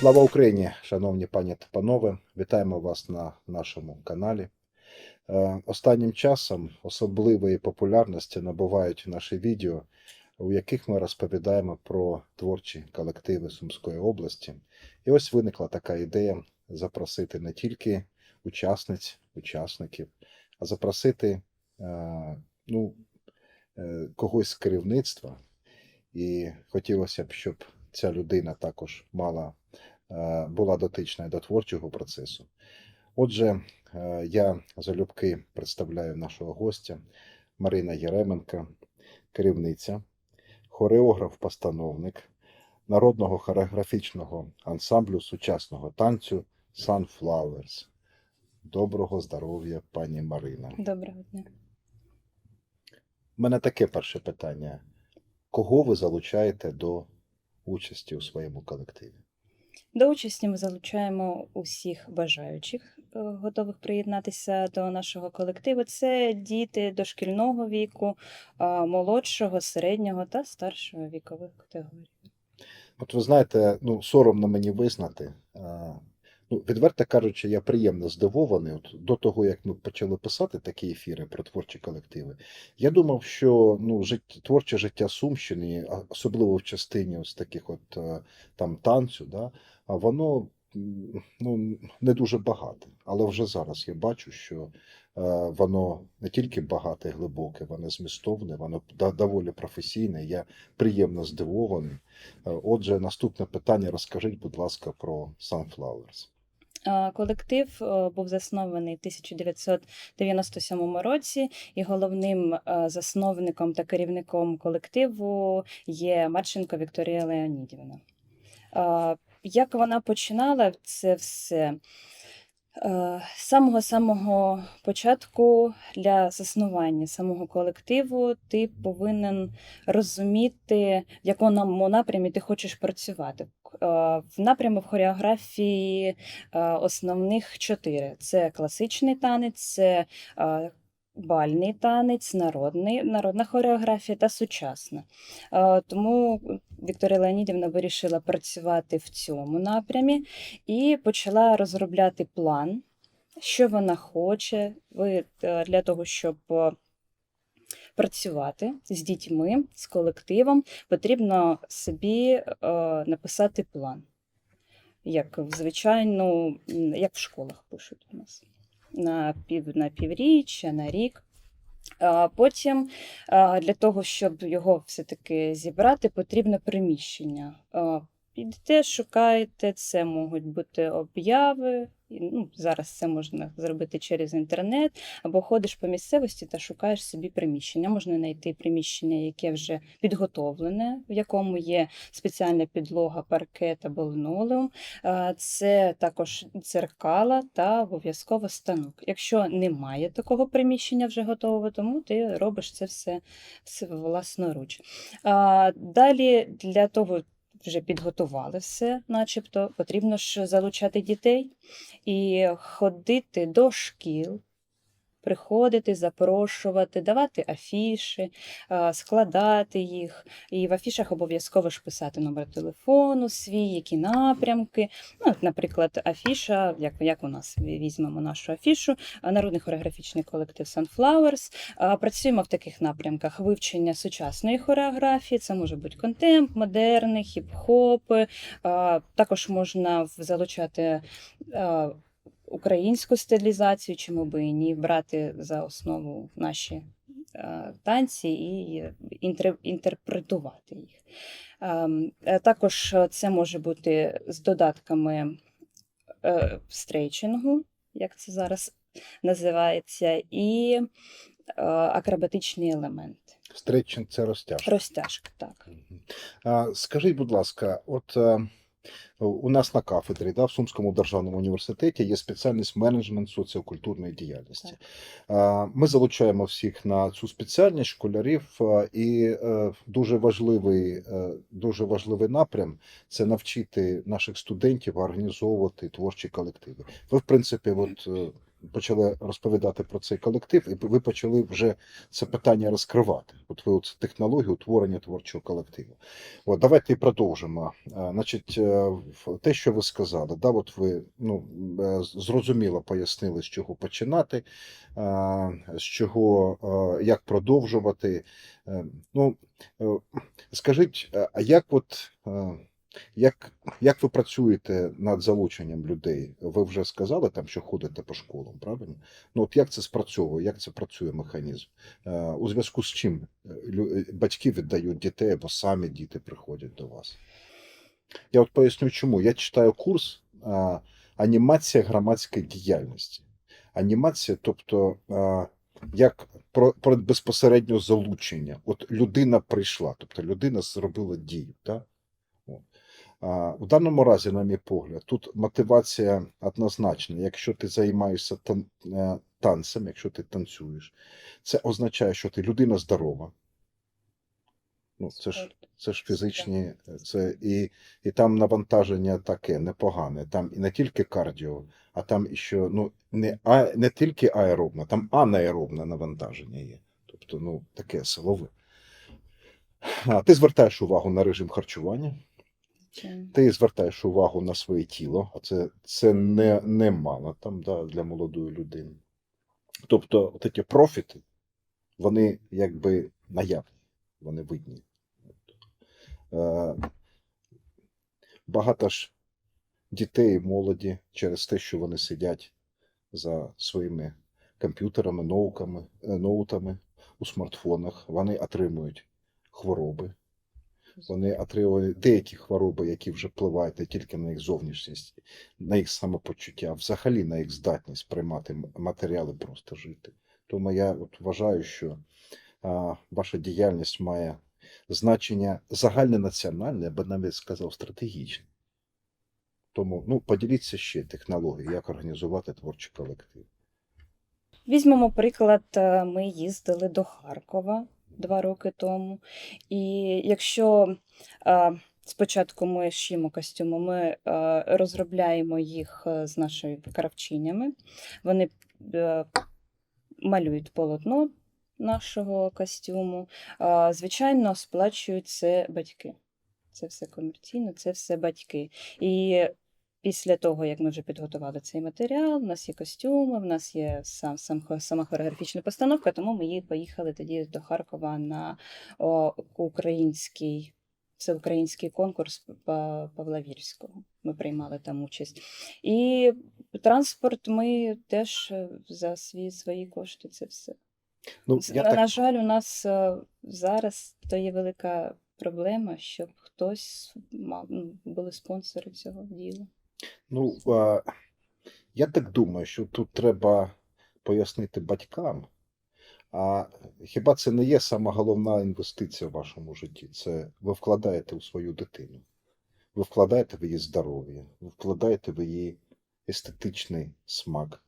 Слава Україні, шановні пані та панове, вітаємо вас на нашому каналі. Е, Останнім часом особливої популярності набувають наші відео, у яких ми розповідаємо про творчі колективи Сумської області. І ось виникла така ідея запросити не тільки учасниць, учасників, а запросити е, ну, е, когось з керівництва. І хотілося б, щоб ця людина також мала була дотична до творчого процесу. Отже, е, я залюбки представляю нашого гостя Марина Єременка, керівниця, хореограф-постановник народного хореографічного ансамблю сучасного танцю Sunflowers. Доброго здоров'я, пані Марина. Доброго дня. У мене таке перше питання: кого ви залучаєте до участі у своєму колективі? До участі ми залучаємо усіх бажаючих, е, готових приєднатися до нашого колективу. Це діти дошкільного віку, молодшого, середнього та старшого вікових категорій. От ви знаєте, ну соромно мені визнати. Ну, відверто кажучи, я приємно здивований. От до того, як ми почали писати такі ефіри про творчі колективи, я думав, що ну, жит... творче життя Сумщини, особливо в частині ось таких от е, там танцю, да, воно ну, не дуже багате. Але вже зараз я бачу, що е, воно не тільки багате, глибоке, воно змістовне, воно доволі професійне. Я приємно здивований. Е, Отже, наступне питання. Розкажіть, будь ласка, про Sunflowers. Колектив е, був заснований в 1997 році, і головним засновником та керівником колективу є Марченко Вікторія Леонідівна. Як вона починала це все? Е, З самого самого початку для заснування самого колективу ти повинен розуміти, в якому напрямі ти хочеш працювати. Е, В напрямі в хореографії е, основних чотири: це класичний танець, це е, бальний танець, народний, народна хореографія та сучасна. Тому Вікторія Леонідівна вирішила працювати в цьому напрямі і почала розробляти план, що вона хоче е, для того, щоб е, працювати з дітьми, з колективом, потрібно собі е, написати план. Як в звичайну, як в школах пишуть у нас на пів на півріччя, на рік. Потім для того, щоб його все-таки зібрати, потрібно приміщення. Підете, шукаєте, це можуть бути обяви. Ну, зараз це можна зробити через інтернет, або ходиш по місцевості та шукаєш собі приміщення. Можна знайти приміщення, яке вже підготовлене, в якому є спеціальна підлога, паркет або линолеум. Це також дзеркала та обов'язково станок. Якщо немає такого приміщення вже готового, тому ти робиш це все, все власноруч. Далі для того. Вже підготували все, начебто, потрібно ж залучати дітей. І ходити до шкіл, приходити, запрошувати, давати афіші, складати їх. І в афішах обов'язково ж писати номер телефону свій, які напрямки. Ну, от, наприклад, афіша, як, як у нас візьмемо нашу афішу, народний хореографічний колектив Sunflowers. Працюємо в таких напрямках вивчення сучасної хореографії, це може бути контемп, модерни, хіп-хоп. Також можна залучати українську стилізацію, чому би і ні, брати за основу наші а, танці і інтер- інтерпретувати їх. Ем, е, Також е, це може бути з додатками е, стрейчингу, як це зараз називається, і е, акробатичні елементи. Стретчинг це розтяжка. Розтяжка, так. Скажіть, будь ласка, от е, у нас на кафедрі да, в Сумському державному університеті є спеціальність менеджмент соціокультурної діяльності. А, Ми залучаємо всіх на цю спеціальність школярів, е, і е, дуже важливий, е, дуже важливий напрям це навчити наших студентів організовувати творчі колективи. Ви, в принципі, от е, почали розповідати про цей колектив, і ви почали вже це питання розкривати. От ви от технологію утворення творчого колективу. От давайте продовжимо. Е, Значить, е, те, що ви сказали, да, от ви ну, е, зрозуміло пояснили, з чого починати, з чого, як продовжувати. Ну, скажіть, а як от. Як, як ви працюєте над залученням людей? Ви вже сказали там, що ходите по школам, правильно? Ну от як це спрацьовує, як це працює механізм? Е, у зв'язку з чим е, е, батьки віддають дітей або самі діти приходять до вас? Я от поясню, чому. Я читаю курс анімація громадської діяльності. Анімація, тобто як про, про безпосередньо залучення. От людина прийшла, тобто людина зробила дію. Так? У даному разі, на мій погляд, тут мотивація однозначна. Якщо ти займаєшся тан- е, танцем, якщо ти танцюєш, це означає, що ти людина здорова. Ну, це ж, це ж фізичні, це і, і там навантаження таке непогане. Там і не тільки кардіо, а там що ну, не, а, не тільки аеробне, там анаеробне навантаження є. Тобто, ну, таке силове. А, ти звертаєш увагу на режим харчування. Ти звертаєш увагу на своє тіло, а це, це не, не мало там да, для молодої людини. Тобто, ці профіти, вони якби наявні, вони видні. Е, багато ж дітей, молоді через те, що вони сидять за своїми комп'ютерами, е, ноутами у смартфонах, вони отримують хвороби, вони отримують деякі хвороби, які вже впливають не тільки на їх зовнішність, на їх самопочуття, а взагалі на їх здатність приймати матеріали, просто жити. Тому я от вважаю, що а, ваша діяльність має значення загальнонаціональне, я би навіть сказав, стратегічне. Тому ну, поділіться ще технологією, як організувати творчий колектив. Візьмемо приклад, е, ми їздили до Харкова два роки тому. І якщо е, спочатку ми шиємо костюми, ми е, розробляємо їх е, з нашими кравчинями, вони е, малюють полотно нашого костюму. Е, Звичайно, сплачують це батьки. Це все комерційно, це все батьки. І після того, як ми вже підготували цей матеріал, в нас є костюми, в нас є сам, сам, сама хореографічна постановка, тому ми її поїхали тоді до Харкова на о, український, всеукраїнський конкурс Па- Павла Вірського. Ми приймали там участь. І транспорт ми теж е, за свої, свої кошти це все. Ну, я на, так жаль, у нас е, зараз то є велика проблема, щоб хтось мав ну, були спонсори цього діла. Ну, а, я так думаю, що тут треба пояснити батькам. А хіба це не є сама головна інвестиція в вашому житті? Це ви вкладаєте у свою дитину, ви вкладаєте в її здоров'я, ви вкладаєте в її естетичний смак,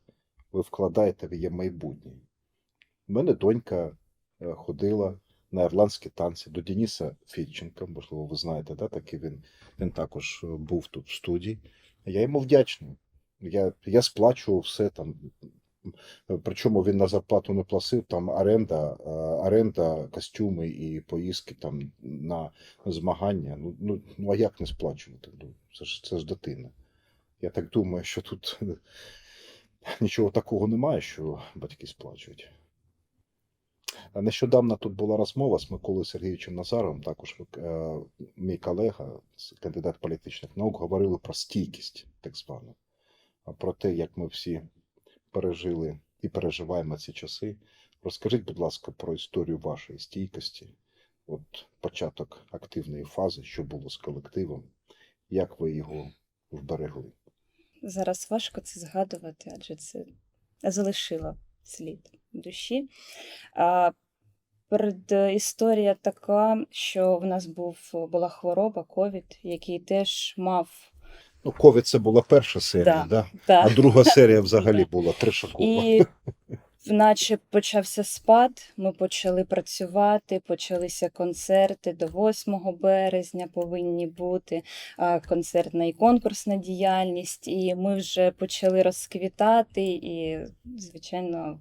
ви вкладаєте в її майбутнє. У мене донька е, ходила на ірландські танці до Дениса Фітченка, можливо, ви знаєте, да? такий він, він також е, був тут в студії. Я йому вдячний. Я, я сплачував все там. Причому він на зарплату не платив, там оренда, е, оренда, костюми і поїздки там на змагання. Ну, ну, ну а як не сплачувати? Ну, це ж це ж дитина. Я так думаю, що тут нічого такого немає, що батьки сплачують. А Нещодавно тут була розмова з Миколою Сергійовичем Назаровим, також е, мій колега, кандидат політичних наук, говорили про стійкість, так звану, про те, як ми всі пережили і переживаємо ці часи. Розкажіть, будь ласка, про історію вашої стійкості, от початок активної фази, що було з колективом, як ви його вберегли. Зараз важко це згадувати, адже це залишило слід душі. А, перед е, історія така, що в нас був, була хвороба, ковід, який теж мав. Ну, ковід це була перша серія, Да. да? а друга серія взагалі була Трешакова. і наче почався спад, ми почали працювати, почалися концерти до 8 березня повинні бути, концертна і конкурсна діяльність, і ми вже почали розквітати, і, звичайно,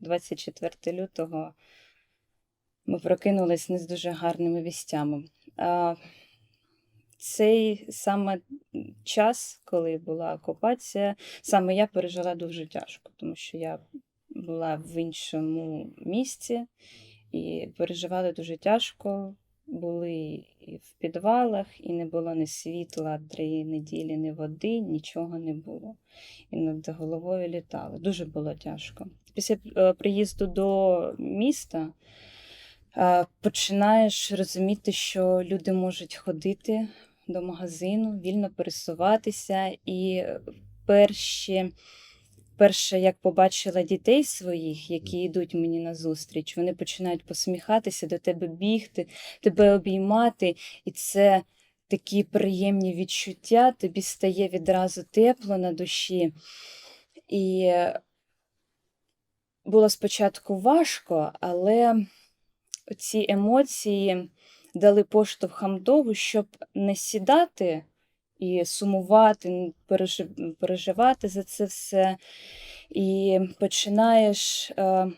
24 лютого ми прокинулись не з дуже гарними вістями. А, Цей саме час, коли була окупація, саме я пережила дуже тяжко, тому що я була в іншому місці і переживали дуже тяжко. Були і в підвалах, і не було ні світла три неділі, ні води, нічого не було. І над головою літали. Дуже було тяжко. Після е, приїзду до міста е, починаєш розуміти, що люди можуть ходити до магазину, вільно пересуватися, і перші. Перше, як побачила дітей своїх, які йдуть мені на зустріч, вони починають посміхатися, до тебе бігти, тебе обіймати, і це такі приємні відчуття, тобі стає відразу тепло на душі. І було спочатку важко, але ці емоції дали поштовхам того, щоб не сідати і сумувати, переживати за це все. І починаєш е,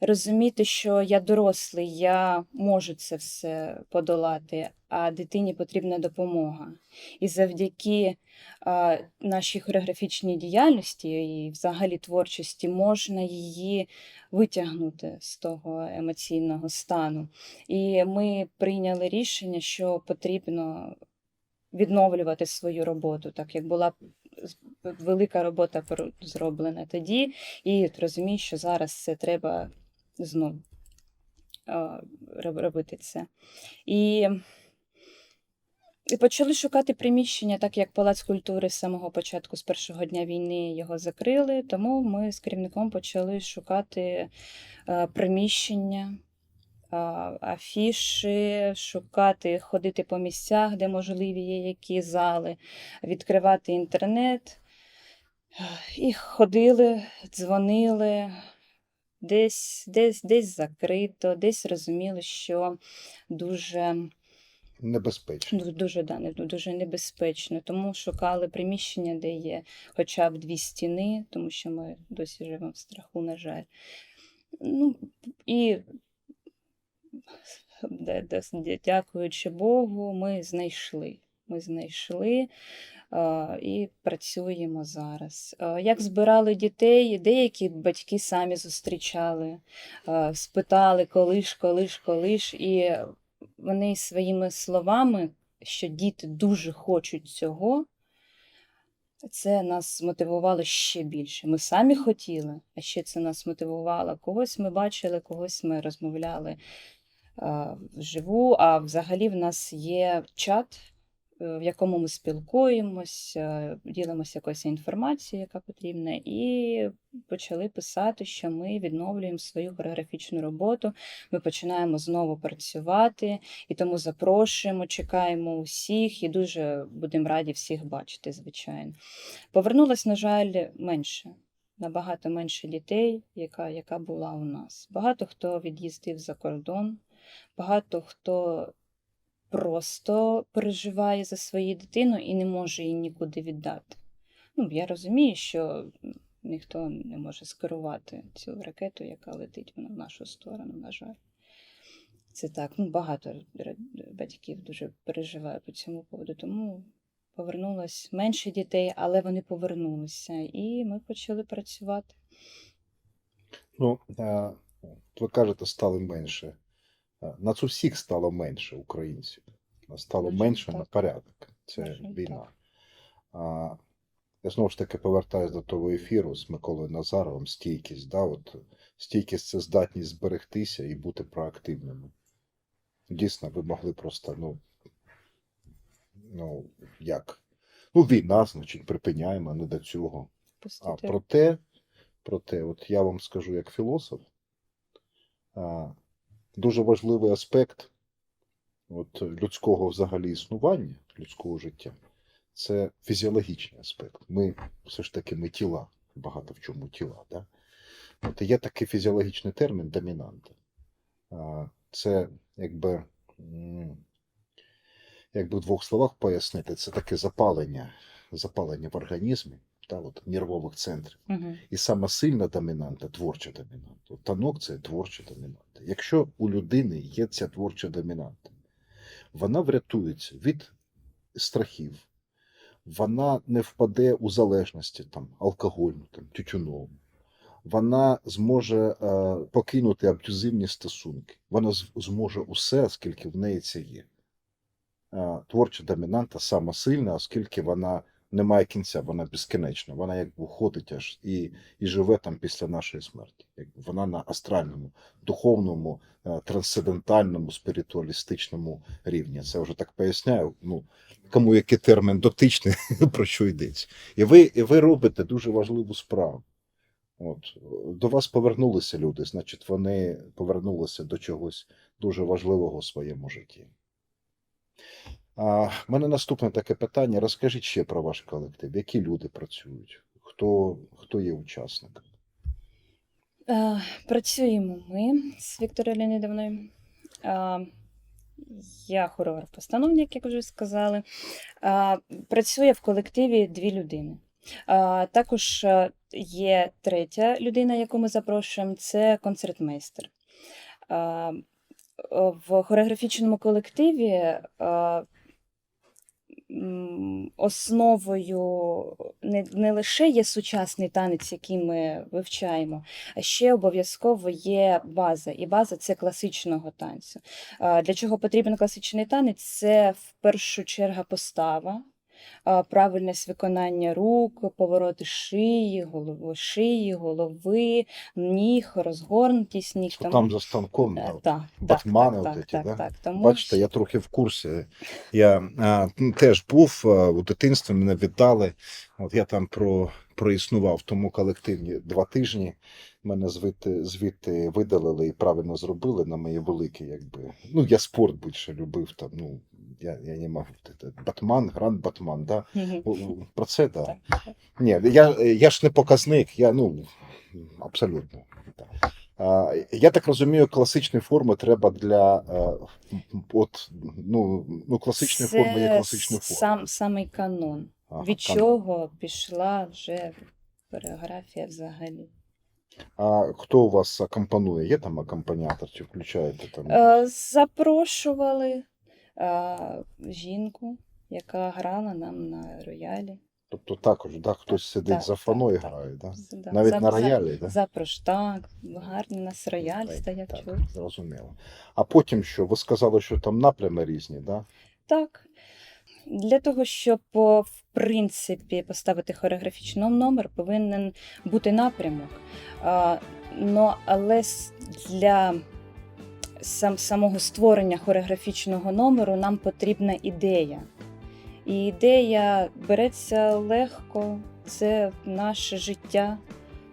розуміти, що я дорослий, я можу це все подолати, а дитині потрібна допомога. І завдяки е, нашій хореографічній діяльності і взагалі творчості можна її витягнути з того емоційного стану. І ми прийняли рішення, що потрібно відновлювати свою роботу, так як була велика робота зроблена тоді, і розумію, що зараз це треба знову робити це. І, і почали шукати приміщення, так як Палац культури з самого початку, з першого дня війни його закрили, тому ми з керівником почали шукати е, приміщення. а, Афіші, шукати, ходити по місцях, де можливі є які зали, відкривати інтернет. І ходили, дзвонили, десь, десь, десь закрито, десь розуміли, що дуже, Небезпечно. дуже, да, дуже небезпечно. Тому шукали приміщення, де є хоча б дві стіни, тому що ми досі живемо в страху, на жаль. Ну, і дякуючи Богу, ми знайшли. Ми знайшли і працюємо зараз. Як збирали дітей, деякі батьки самі зустрічали, спитали, коли ж, коли ж, коли ж. І вони своїми словами, що діти дуже хочуть цього, це нас мотивувало ще більше. Ми самі хотіли, а ще це нас мотивувало. Когось ми бачили, когось ми розмовляли вживу, а взагалі в нас є чат, в якому ми спілкуємось, е, ділимося якоюсь інформацією, яка потрібна, і почали писати, що ми відновлюємо свою хореографічну роботу. Ми починаємо знову працювати, і тому запрошуємо, чекаємо усіх і дуже будемо раді всіх бачити, звичайно. Повернулось, на жаль, менше. Набагато менше дітей, яка, яка була у нас. Багато хто від'їздив за кордон, багато хто просто переживає за свою дитину і не може її нікуди віддати. Ну, я розумію, що ніхто не може скерувати цю ракету, яка летить вона в нашу сторону, на жаль. Це так. Ну, багато батьків дуже переживає по цьому поводу. Тому повернулось менше дітей, але вони повернулися, і ми почали працювати. Ну, е, ви кажете, стало менше. Нас усіх стало менше українців. Нас стало менше на порядок. Це війна. А, я знову ж таки повертаюся до того ефіру з Миколою Назаровим. Стійкість. Да? От, стійкість це здатність зберегтися і бути проактивними. Дійсно, ви могли просто, ну, ну як? Ну, війна, значить, припиняємо, не до цього. А проте, проте, от я вам скажу як філософ, а, дуже важливий аспект от, людського взагалі існування, людського життя, це фізіологічний аспект. Ми все ж таки ми тіла, багато в чому тіла. Да? От є такий фізіологічний термін домінанта. Це якби, якби в двох словах пояснити, це таке запалення, запалення в організмі, та, от, нервових центрів. Угу. І саме сильна домінанта, творча домінанта. От Танок це творча домінанта. Якщо у людини є ця творча домінанта, вона врятується від страхів, вона не впаде у залежності там, алкогольну, там, тютюнову. Вона зможе е, покинути аб'юзивні стосунки. Вона зможе усе, оскільки в неї це є. Е, творча домінанта сама сильна, оскільки вона не має кінця, вона безкінечна. Вона якби уходить аж і, і живе там після нашої смерті. Якби Вона на астральному, духовному, е, трансцендентальному, спіритуалістичному рівні. Це вже так поясняю. Ну, кому який термін дотичний, про що йдеться. І ви, і ви робите дуже важливу справу. От, до вас повернулися люди, значить, вони повернулися до чогось дуже важливого у своєму житті. А, в мене наступне таке питання. Розкажіть ще про ваш колектив. Які люди працюють? Хто, хто є учасниками? Е, Працюємо ми з Вікторією Леонідовною. Е, Я хореограф-постановник, як вже сказали. Е, Працює в колективі дві людини. Також є третя людина, яку ми запрошуємо, це концертмейстер. В хореографічному колективі основою не, не лише є сучасний танець, який ми вивчаємо, а ще обов'язково є база. І база це класичного танцю. Для чого потрібен класичний танець? Це в першу чергу постава. Правильність виконання рук, повороти шиї, голови, шиї, голови, ніг, розгорнутість ніг. Що там за станком? Е, да, так, так, батмани так, от так, да? так, тому Бачите, я трохи в курсі. Я а, теж був а, у дитинстві, мене віддали. От я там про, проіснував в тому колективі два тижні. Мене звідти, звідти видалили і правильно зробили на мої великі, якби. Ну, я спорт більше любив там. Ну, я, я не. Це Батман, гранд Батман, да? Про це, да. Так. Ні, я, я ж не показник, я ну абсолютно. так. А, Я так розумію, класичні форми треба для е, от, ну, ну, класичні Це форми є класичні форми. Сам, самий канон. Ага, Від канон. чого пішла вже хореографія взагалі? А хто у вас акомпанує? Є там акомпаніатор, чи включаєте там? Е, запрошували жінку, яка грала нам на роялі. Тобто також да, хтось сидить так, за фано і так, грає, да? Да, навіть за- на за- роялі, да? Запрош, так, гарний у нас рояль Так, стояв. так, чув. зрозуміло. А потім що? Ви сказали, що там напрями різні, да? Так. Для того, щоб в принципі поставити хореографічний номер, повинен бути напрямок. А, но, але для сам, самого створення хореографічного номеру нам потрібна ідея. І ідея береться легко, це наше життя,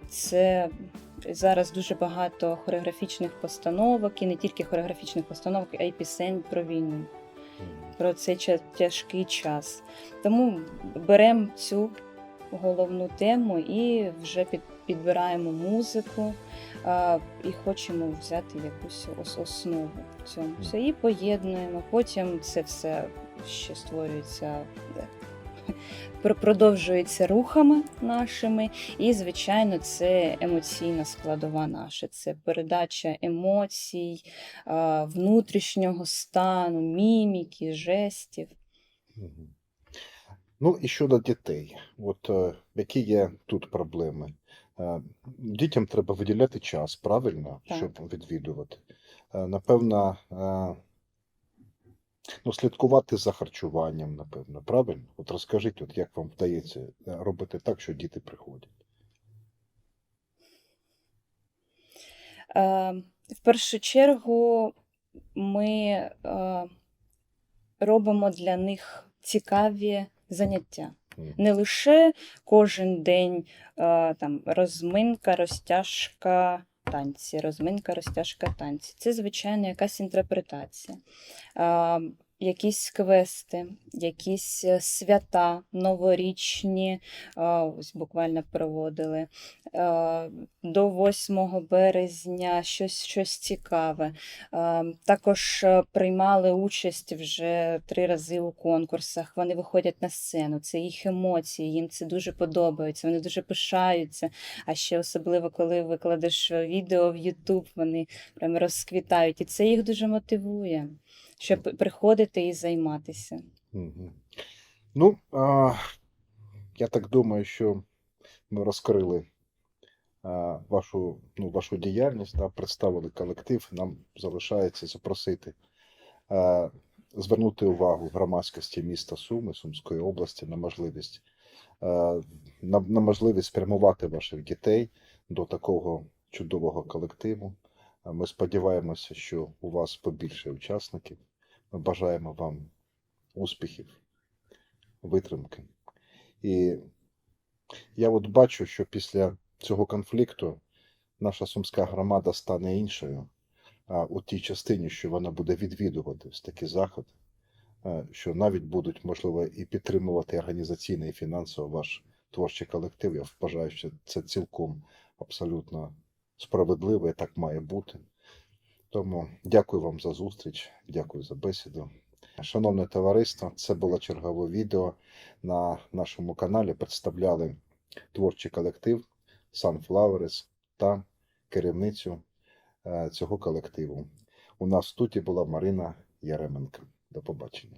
це зараз дуже багато хореографічних постановок, і не тільки хореографічних постановок, а й пісень про війну про цей тяжкий час. Тому беремо цю головну тему і вже під, підбираємо музику і хочемо взяти якусь основу в цьому. Все, і поєднуємо. Потім це все ще створюється. Продовжується рухами нашими, і, звичайно, це емоційна складова наша. Це передача емоцій, внутрішнього стану, міміки, жестів. Ну і щодо дітей, от е, які є тут проблеми? Е, Дітям треба виділяти час, правильно, Так. щоб відвідувати. Е, Напевно, е, ну, слідкувати за харчуванням, напевно, правильно? От розкажіть, от як вам вдається робити так, що діти приходять. В першу чергу ми робимо для них цікаві заняття. Не лише кожен день е, там, розминка, розтяжка танці, розминка, розтяжка танці. Це, звичайно, якась інтерпретація. Е, якісь квести, якісь е, свята новорічні, ось буквально проводили. До 8 березня щось, щось цікаве. Також е, приймали участь вже три рази у конкурсах. Вони виходять на сцену, це їх емоції, їм це дуже подобається, вони дуже пишаються. А ще особливо, коли викладеш відео в YouTube, вони прям розквітають. І це їх дуже мотивує, щоб приходити і займатися. Мгм. Ну, а, я так думаю, що ми розкрили а, вашу, ну, вашу діяльність, да, представили колектив. Нам залишається запросити, а, звернути увагу громадськості міста Суми, Сумської області на можливість, на, на можливість спрямувати ваших дітей до такого чудового колективу. Ми сподіваємося, що у вас побільше учасників. Ми бажаємо вам успіхів, витримки. І я от бачу, що після цього конфлікту наша сумська громада стане іншою, а у тій частині, що вона буде відвідувати ось такі заходи, е, що навіть будуть, можливо, і підтримувати організаційно і фінансово ваш творчий колектив. Я вважаю, що це цілком абсолютно справедливо і так має бути. Тому дякую вам за зустріч, дякую за бесіду. Шановне товариство, це було чергове відео на нашому каналі. Представляли творчий колектив Sunflowers та керівницю е, цього колективу. У нас в студії була Марина Яременко. До побачення.